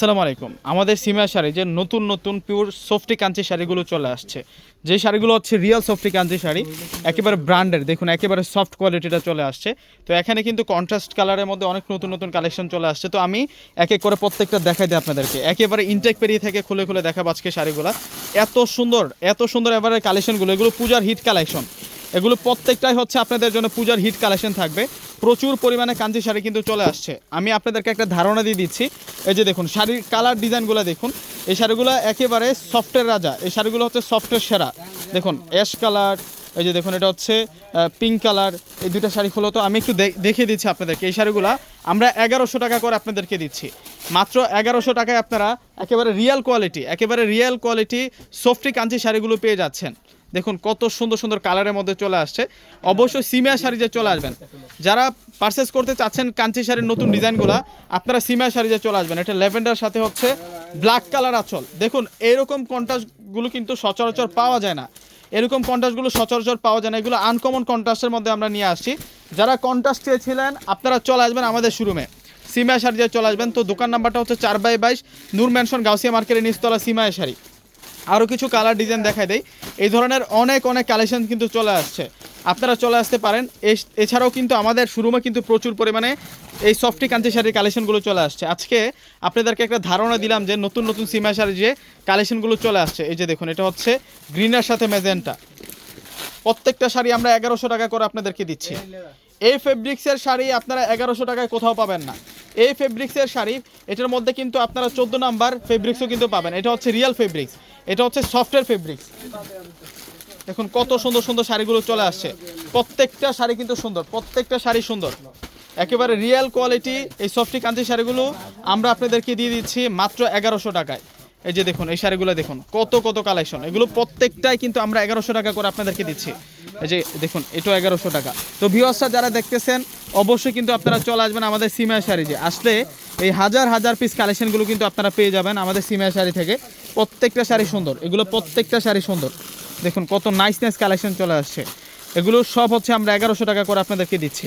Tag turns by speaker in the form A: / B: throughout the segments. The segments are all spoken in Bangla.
A: আসসালামু আলাইকুম। আমাদের সিমা শাড়ি যে নতুন নতুন পিওর সফটি কাঞ্চি শাড়িগুলো চলে আসছে। যে শাড়িগুলো হচ্ছে রিয়েল সফটি কাঞ্চি শাড়ি, একেবারে ব্র্যান্ডের দেখুন একেবারে সফট কোয়ালিটিটা চলে আসছে। তো এখানে কিন্তু কন্ট্রাস্ট কালারের মধ্যে অনেক নতুন নতুন কালেকশন চলে আসছে। তো আমি এক এক করে প্রত্যেকটা দেখাই দিই আপনাদেরকে। একেবারে ইনটেক পেরিয়ে থেকে খুলে খুলে দেখাবো আজকে শাড়িগুলো। এত সুন্দর এত সুন্দর এবারে কালেকশনগুলো এগুলো পূজার হিট কালেকশন এগুলো প্রত্যেকটাই হচ্ছে আপনাদের জন্য পূজার হিট কালেকশন থাকবে। প্রচুর পরিমাণে কাঞ্চি শাড়ি কিন্তু চলে আসছে। আমি আপনাদেরকে একটা ধারণা দিয়ে দিচ্ছি। এই যে দেখুন, শাড়ির কালার ডিজাইনগুলো দেখুন। এই শাড়িগুলো একেবারে সফটের রাজা। এই শাড়িগুলো হচ্ছে সফটের সেরা। দেখুন, অ্যাশ কালার, এই যে দেখুন, এটা হচ্ছে পিঙ্ক কালার। এই দুটা শাড়ি হলো তো, আমি একটু দেখিয়ে দিচ্ছি আপনাদেরকে। এই শাড়িগুলো আমরা এগারোশো টাকা করে আপনাদেরকে দিচ্ছি। মাত্র এগারোশো টাকায় আপনারা একেবারে রিয়েল কোয়ালিটি একেবারে রিয়েল কোয়ালিটি সফটি কাঞ্চি শাড়িগুলো পেয়ে যাচ্ছেন। দেখুন, কত সুন্দর সুন্দর কালারের মধ্যে চলে আসছে। অবশ্যই সিমিয়া শাড়িতে চলে আসবেন। যারা পারচেস করতে চাচ্ছেন কাঞ্চি শাড়ির নতুন ডিজাইনগুলো, আপনারা সিমিয়া শাড়িতে চলে আসবেন। এটা ল্যাভেন্ডার সাথে হচ্ছে ব্ল্যাক কালার আচল। দেখুন, এরকম কন্ট্রাস্টগুলো কিন্তু সচরাচর পাওয়া যায় না। এরকম কন্ট্রাস্টগুলো সচরাচর পাওয়া যায় না। এগুলো আনকমন কন্ট্রাস্টের মধ্যে আমরা নিয়ে আসছি। যারা কন্ট্রাস্ট চেয়েছিলেন, আপনারা চলে আসবেন আমাদের শোরুমে সিমিয়া শাড়ি চলে আসবেন, তো দোকান নাম্বারটা হচ্ছে চার বাই বাইশ, নূর ম্যানশন গাউসিয়া মার্কেটের নিচতলা সিমায়া শাড়ি। আরও কিছু কালার ডিজাইন দেখাই দেয় এই ধরনের অনেক অনেক কালেকশন কিন্তু চলে আসছে। আপনারা চলে আসতে পারেন। এছাড়াও কিন্তু আমাদের শোরুমে কিন্তু প্রচুর পরিমাণে এই সফটি কাঞ্চি শাড়ির কালেকশনগুলো চলে আসছে। আজকে আপনাদেরকে একটা ধারণা দিলাম যে নতুন নতুন সিমা শাড়ির যে কালেকশনগুলো চলে আসছে, এই যে দেখুন, এটা হচ্ছে গ্রিনের সাথে মেজেন্টা প্রত্যেকটা শাড়ি আমরা এগারোশো টাকা করে আপনাদেরকে দিচ্ছি। এই ফেব্রিক্সের শাড়ি আপনারা এগারোশো টাকায় কোথাও পাবেন না। এই ফেব্রিক্সের শাড়ি এটার মধ্যে কিন্তু আপনারা চোদ্দ নাম্বার ফেব্রিক্সও কিন্তু পাবেন। এটা হচ্ছে রিয়েল ফেব্রিক্স এটা হচ্ছে সফটওয়্যার ফেব্রিক্স দেখুন কত সুন্দর সুন্দর শাড়িগুলো চলে আসছে। প্রত্যেকটা শাড়ি কিন্তু সুন্দর, প্রত্যেকটা শাড়ি সুন্দর। একেবারে রিয়েল কোয়ালিটি এই সফটি কাঞ্চি শাড়িগুলো আমরা আপনাদেরকে দিয়ে দিচ্ছি মাত্র এগারোশো টাকায়। এই যে দেখুন, এই শাড়িগুলো দেখুন, কত কত কালেকশন এগুলো প্রত্যেকটাই কিন্তু আমরা এগারোশো টাকা করে আপনাদেরকে দিচ্ছি। এই যে দেখুন, এটাও এগারোশো টাকা। তো ভিওসটা যারা দেখতেছেন, অবশ্যই কিন্তু আপনারা চলে আসবেন আমাদের সিমিয়া শাড়ি যে। আসলে এই হাজার হাজার পিস কালেকশনগুলো কিন্তু আপনারা পেয়ে যাবেন আমাদের সিমিয়া শাড়ি থেকে। প্রত্যেকটা শাড়ি সুন্দর। এগুলো প্রত্যেকটা শাড়ি সুন্দর। দেখুন কত নাইস নাইস কালেকশন চলে আসছে। এগুলো সব হচ্ছে আমরা এগারোশো টাকা করে আপনাদেরকে দিচ্ছি।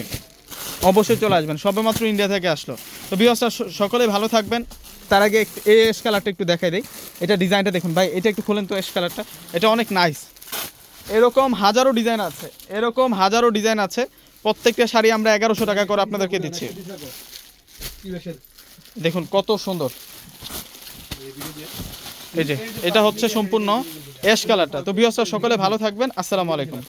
A: অবশ্যই চলে আসবেন। সবেমাত্র ইন্ডিয়া থেকে আসলো। তো বিহসটা সকলে ভালো থাকবেন। তার আগে এই এস কালারটা একটু দেখাই দিই। এটা ডিজাইনটা দেখুন ভাই, এটা একটু খুলেন তো এস কালারটা এটা অনেক নাইস এরকম হাজারো ডিজাইন আছে। এরকম হাজারো ডিজাইন আছে। প্রত্যেকটা শাড়ি আমরা এগারোশো টাকা করে আপনাদেরকে দিচ্ছি। দেখুন, কত সুন্দর। এই যে, এটা হচ্ছে সম্পূর্ণ এস কালারটা তো বিহসটা সকলে ভালো থাকবেন। আসসালামু আলাইকুম।